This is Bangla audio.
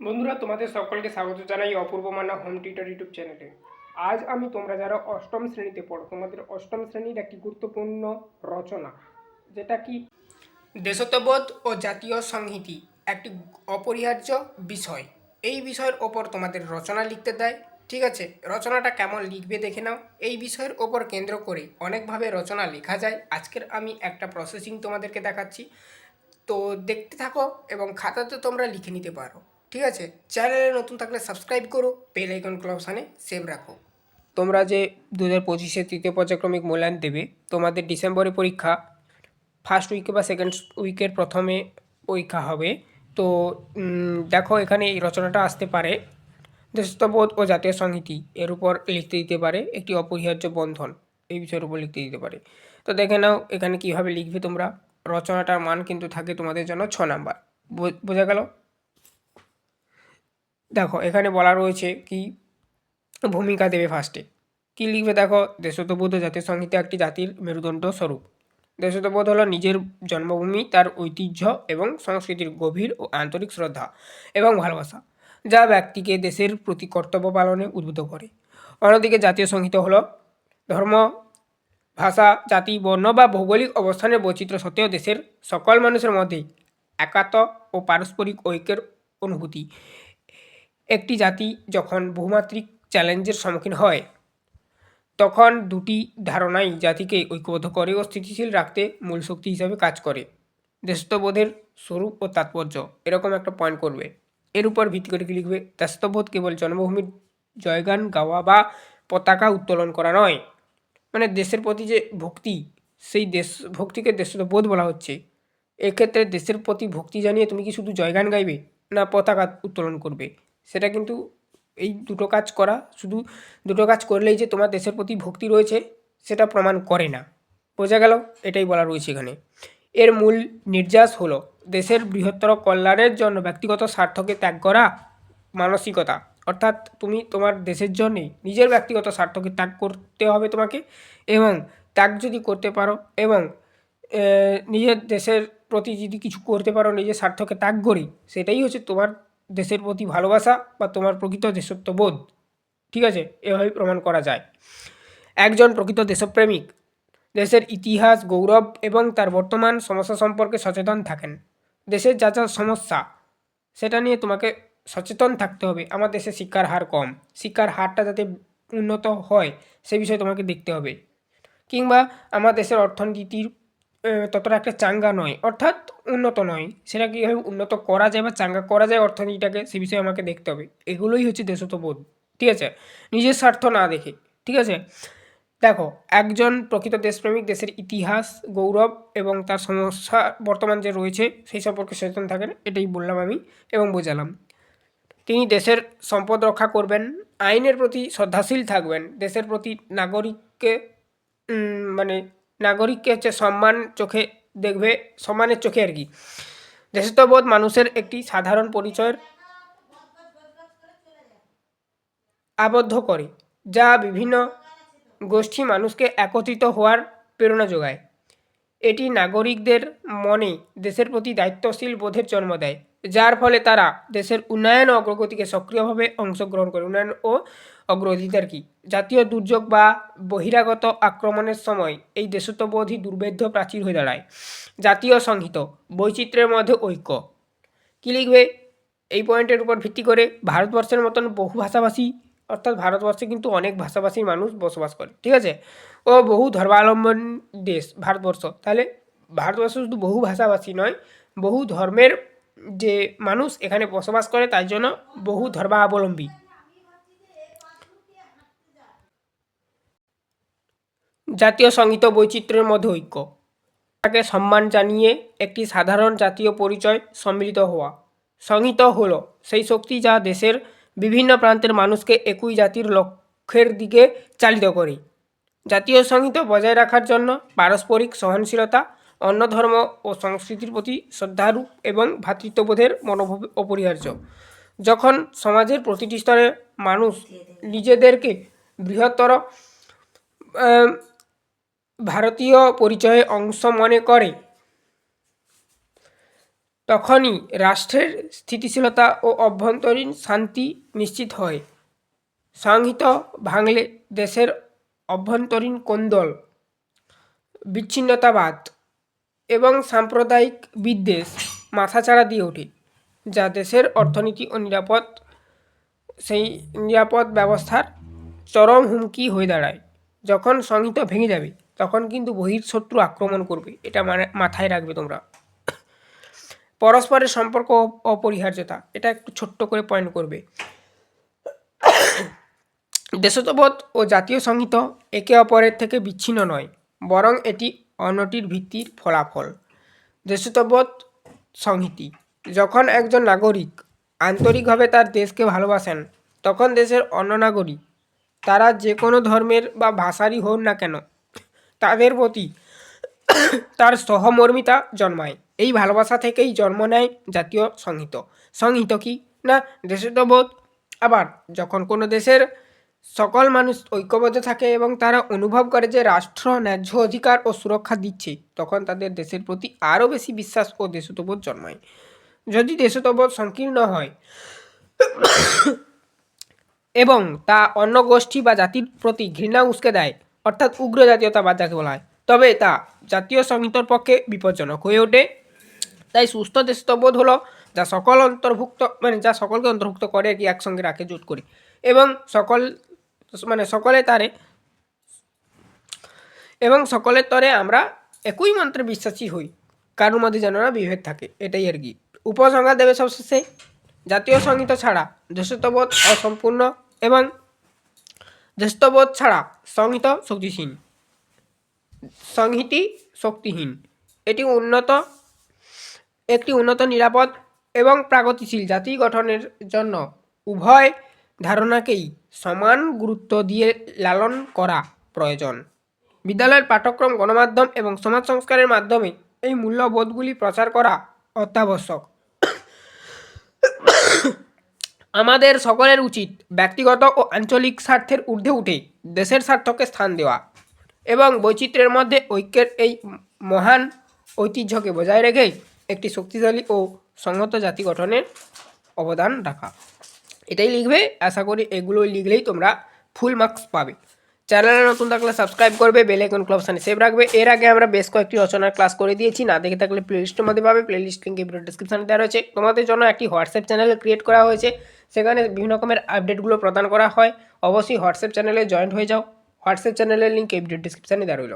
বন্ধুরা, তোমাদের সকলকে স্বাগত জানাই Apurba Manna home tutor YouTube চ্যানেলে। আজ আমি তোমরা যারা অষ্টম শ্রেণীতে পড়ো, তোমাদের অষ্টম শ্রেণির একটি গুরুত্বপূর্ণ রচনা, যেটা কি? দেশত্ববোধ ও জাতীয় সংহিতি, একটি অপরিহার্য বিষয়। এই বিষয়ের ওপর তোমাদের রচনা লিখতে দেয়, ঠিক আছে? রচনাটা কেমন লিখবে দেখে নাও। এই বিষয়ের ওপর কেন্দ্র করে অনেকভাবে রচনা লেখা যায়। আজকের আমি একটা প্রসেসিং তোমাদেরকে দেখাচ্ছি। তো দেখতে থাকো এবং খাতাতে তোমরা লিখে নিতে পারো। ঠিক আছে? চ্যানেলে নতুন থাকলে সাবস্ক্রাইব করো বেল আইকন ক্লাবসানে সেভ রাখো। তোমরা যে দু হাজার পঁচিশে তৃতীয় পর্যায়ক্রমিক মূল্যায়ন দেবে, তোমাদের ডিসেম্বরে পরীক্ষা ফার্স্ট উইকে বা সেকেন্ড উইকের প্রথমে পরীক্ষা হবে। তো দেখো এখানে এই রচনাটা আসতে পারে। দেশত্ববোধ ও জাতীয় সংহিতি, এর উপর লিখতে দিতে পারে একটি অপরিহার্য বন্ধন, এই বিষয়ের উপর লিখতে দিতে পারে। তো দেখে নাও এখানে কীভাবে লিখবে তোমরা। রচনাটার মান কিন্তু থাকে তোমাদের জন্য ছ নাম্বার। বোঝা গেল? দেখো, এখানে বলা রয়েছে কি ভূমিকা দেবে ফার্স্টে কী লিখবে দেখো দেশত্ববোধ ও জাতীয় সংহিতা একটি জাতির মেরুদণ্ড স্বরূপ। দেশত্ববোধ হলো নিজের জন্মভূমি, তার ঐতিহ্য এবং সংস্কৃতির গভীর ও আন্তরিক শ্রদ্ধা এবং ভালোবাসা, যা ব্যক্তিকে দেশের প্রতি কর্তব্য পালনে উদ্বুদ্ধ করে। অন্যদিকে জাতীয় সংহিতা হলো ধর্ম, ভাষা, জাতি, বর্ণ বা ভৌগোলিক অবস্থানের বৈচিত্র্য সত্ত্বেও দেশের সকল মানুষের মধ্যে একাত্ম ও পারস্পরিক ঐক্যের অনুভূতি একটি জাতি যখন বহুমাত্রিক চ্যালেঞ্জের সম্মুখীন হয়, তখন দুটি ধারণাই জাতিকে ঐক্যবদ্ধ করে ও স্থিতিশীল রাখতে মূল শক্তি হিসাবে কাজ করে। দেশত্ববোধের স্বরূপ ও তাৎপর্য, এরকম একটা পয়েন্ট করবে। এর উপর ভিত্তি করে লিখবে? দেশত্ববোধ কেবল জন্মভূমির জয়গান গাওয়া বা পতাকা উত্তোলন করা নয়। মানে দেশের প্রতি যে ভক্তি, সেই দেশ, ভক্তিকে দেশত্ববোধ বলা হচ্ছে। এক্ষেত্রে দেশের প্রতি ভক্তি জানিয়ে তুমি কি শুধু জয়গান গাইবে, না পতাকা উত্তোলন করবে? সেটা কিন্তু এই দুটো কাজ করা, শুধু দুটো কাজ করলেই যে তোমার দেশের প্রতি ভক্তি রয়েছে, সেটা প্রমাণ করে না। বোঝা গেল? এটাই বলা রয়েছে এখানে। এর মূল নির্যাস হলো দেশের বৃহত্তর কল্যাণের জন্য ব্যক্তিগত স্বার্থকে ত্যাগ করা মানসিকতা। অর্থাৎ তুমি তোমার দেশের জন্যে নিজের ব্যক্তিগত স্বার্থকে ত্যাগ করতে হবে তোমাকে এবং ত্যাগ যদি করতে পারো এবং নিজের দেশের প্রতি যদি কিছু করতে পারো, নিজের স্বার্থকে ত্যাগ করি, সেটাই হচ্ছে তোমার দেশের প্রতি ভালোবাসা বা তোমার প্রকৃত দেশত্ববোধ। ঠিক আছে? এভাবেই প্রমাণ করা যায়। একজন প্রকৃত দেশপ্রেমিক দেশের ইতিহাস, গৌরব এবং তার বর্তমান সমস্যা সম্পর্কে সচেতন থাকেন। দেশের যা যা সমস্যা, সেটা নিয়ে তোমাকে সচেতন থাকতে হবে। আমার দেশে শিক্ষার হার কম। শিক্ষার হারটা যাতে উন্নত হয়, সে বিষয়ে তোমাকে দেখতে হবে। কিংবা আমার দেশের অর্থনীতির ততটা একটা চাঙ্গা নয়, অর্থাৎ উন্নত নয়। সেটা কীভাবে উন্নত করা যায় বা চাঙ্গা করা যায় অর্থনীতিটাকে, সে বিষয়ে আমাকে দেখতে হবে। এগুলোই হচ্ছে দেশত্ববোধ ঠিক আছে? নিজের স্বার্থ না দেখে, ঠিক আছে? দেখো, একজন প্রকৃত দেশপ্রেমিক, দেশের ইতিহাস, গৌরব এবং তার সমস্যা বর্তমান যে রয়েছে, সেই সম্পর্কে সচেতন থাকেন, এটাই বললাম আমি এবং বোঝালাম। তিনি দেশের সম্পদ রক্ষা করবেন, আইনের প্রতি শ্রদ্ধাশীল থাকবেন, দেশের প্রতি নাগরিককে মানে নাগরিককে হচ্ছে সম্মান চোখে দেখবে, সম্মানের চোখে আর কি। দেশত্ববোধ মানুষের একটি সাধারণ পরিচয়ের আবদ্ধ করে, যা বিভিন্ন গোষ্ঠী মানুষকে একত্রিত হওয়ার প্রেরণা যোগায়। এটি নাগরিকদের মনে দেশের প্রতি দায়িত্বশীল বোধের জন্ম দেয়। যার ফলে তারা দেশের উন্নয়ন ও অগ্রগতিকে সক্রিয়ভাবে অংশগ্রহণ করে। উন্নয়ন ও অগ্রগতির কি? জাতীয় দুর্যোগ বা বহিরাগত আক্রমণের সময় এই দেশত্ববোধই দুর্ভেদ্য প্রাচীর হয়ে দাঁড়ায়। জাতীয় সংহিত, বৈচিত্র্যের মধ্যে ঐক্য। কী লিখবে? এই পয়েন্টের উপর ভিত্তি করে ভারতবর্ষের মতন বহু ভাষাভাষী, অর্থাৎ ভারতবর্ষে কিন্তু অনেক ভাষাভাষী মানুষ বসবাস করে। ঠিক আছে? ও বহু ধর্মাবলম্বন দেশ ভারতবর্ষ। তাহলে ভারতবর্ষ শুধু বহু ভাষাভাষী নয়, বহু ধর্মের যে মানুষ এখানে বসবাস করে তাই জন্য বহু ধর্মাবলম্বী। জাতীয় সংগীত বৈচিত্র্যের মধ্যে ঐক্য। তাকে সম্মান জানিয়ে একটি সাধারণ জাতীয় পরিচয় সম্মিলিত হওয়া। সংহিত হল সেই শক্তি যা দেশের বিভিন্ন প্রান্তের মানুষকে একই জাতির লক্ষ্যের দিকে চালিত করে। জাতীয় সংগীত বজায় রাখার জন্য পারস্পরিক সহনশীলতা অন্য ধর্ম ও সংস্কৃতির প্রতি শ্রদ্ধারু এবং ভ্রাতৃত্ববোধের মনোভাব অপরিহার্য। যখন সমাজের প্রতিটি স্তরের মানুষ নিজেদেরকে বৃহত্তর ভারতীয় পরিচয়ে অংশ মনে করে, তখনই রাষ্ট্রের স্থিতিশীলতা ও অভ্যন্তরীণ শান্তি নিশ্চিত হয়। সংহিত ভাঙলে দেশের অভ্যন্তরীণ কোন্দল, বিচ্ছিন্নতাবাদ এবং সাম্প্রদায়িক বিদ্বেষ মাথাচাড়া দিয়ে ওঠে, যা দেশের অর্থনীতি ও নিরাপদ, সেই নিরাপদ ব্যবস্থার চরম হুমকি হয়ে দাঁড়ায়। যখন সংহিত ভেঙে যাবে, তখন কিন্তু বহির্শত্রু আক্রমণ করবে, এটা মানে মাথায় রাখবে তোমরা। পরস্পরের সম্পর্ক অপরিহার্যতা, এটা একটু ছোট্ট করে পয়েন্ট করবে। দেশতবোধ ও জাতীয় সংহিত একে অপরের থেকে বিচ্ছিন্ন নয়, বরং এটি অন্যটির ভিত্তির ফলাফল। দেশতবোধ সংহিতি। যখন একজন নাগরিক আন্তরিকভাবে তার দেশকে ভালোবাসেন, তখন দেশের অন্য নাগরিক, তারা যে কোনো ধর্মের বা ভাষারই হোক না কেন, তাদের প্রতি তার সহমর্মিতা জন্মায়। এই ভালোবাসা থেকেই জন্ম নেয় জাতীয় সংহিত। সংহিত কি? না দেশতবোধ আবার, যখন কোনো দেশের সকল মানুষ ঐক্যবদ্ধ থাকে এবং তারা অনুভব করে যে রাষ্ট্র ন্যায্য অধিকার ও সুরক্ষা দিচ্ছে, তখন তাদের দেশের প্রতি আরও বেশি বিশ্বাস ও দেশতবোধ জন্মায়। যদি দেশতবোধ সংকীর্ণ হয় এবং তা অন্য গোষ্ঠী বা জাতির প্রতি ঘৃণা উস্কে দেয়, অর্থাৎ উগ্র জাতীয়তাবাদ যাকে বলা হয়, তবে তা জাতীয় সংহিতার পক্ষে বিপজ্জনক হয়ে ওঠে। তাই সুস্থ দেশতবোধ হলো যা সকল অন্তর্ভুক্ত মানে যা সকলকে অন্তর্ভুক্ত করে আর কি একসঙ্গে রাখে জোট করে। এবং সকল মানে সকলে তারে এবং সকলের তরে আমরা একই মন্ত্রে বিশ্বাসী হই। কারোর মধ্যে যেন না বিভেদ থাকে, এটাই আর কি। উপসংহার দেবে সবশেষে। জাতীয় সংহিত ছাড়া দেশত্ববোধ অসম্পূর্ণ এবং দেশত্ববোধ ছাড়া সংহিত শক্তিহীন সংহিতি শক্তিহীন। এটি উন্নত, একটি উন্নত নিরাপদ এবং প্রাগতিশীল জাতি গঠনের জন্য উভয় ধারণাকেই সমান গুরুত্ব দিয়ে লালন করা প্রয়োজন। বিদ্যালয়ের পাঠ্যক্রম, গণমাধ্যম এবং সমাজ সংস্কারের মাধ্যমে এই মূল্যবোধগুলি প্রচার করা অত্যাবশ্যক। আমাদের সকলের উচিত ব্যক্তিগত ও আঞ্চলিক স্বার্থের ঊর্ধ্বে উঠে দেশের স্বার্থকে স্থান দেওয়া এবং বৈচিত্র্যের মধ্যে ঐক্যের এই মহান ঐতিহ্যকে বজায় রেখে একটি শক্তিশালী ও সংহত জাতি গঠনের অবদান রাখা। এটাই লিখবে, আশা করি এগুলো লিখলেই তোমরা ফুল মার্কস পাবে। চ্যানেলে নতুন থাকলে সাবস্ক্রাইব করবে বেল আইকন ক্লাব সানে সেভ রাখবে। এর আগে আমরা বেশ কয়েকটি রচনার ক্লাস করে দিয়েছি, না দেখে থাকলে প্লেলিস্টের মধ্যে পাবে। প্লেলিস্ট লিঙ্ক ভিডিও ডিসক্রিপশনে দেওয়া রয়েছে। তোমাদের জন্য একটি হোয়াটসঅ্যাপ চ্যানেল ক্রিয়েট করা হয়েছে। সেখানে বিভিন্ন রকমের আপডেটগুলো প্রদান করা হয়। অবশ্যই হোয়াটসঅ্যাপ চ্যানেলে জয়েন্ট হয়ে যাও। হোয়াটসঅ্যাপ চ্যানেলের লিঙ্ক ভিডিও ডিসক্রিপশনে দেওয়া রইল।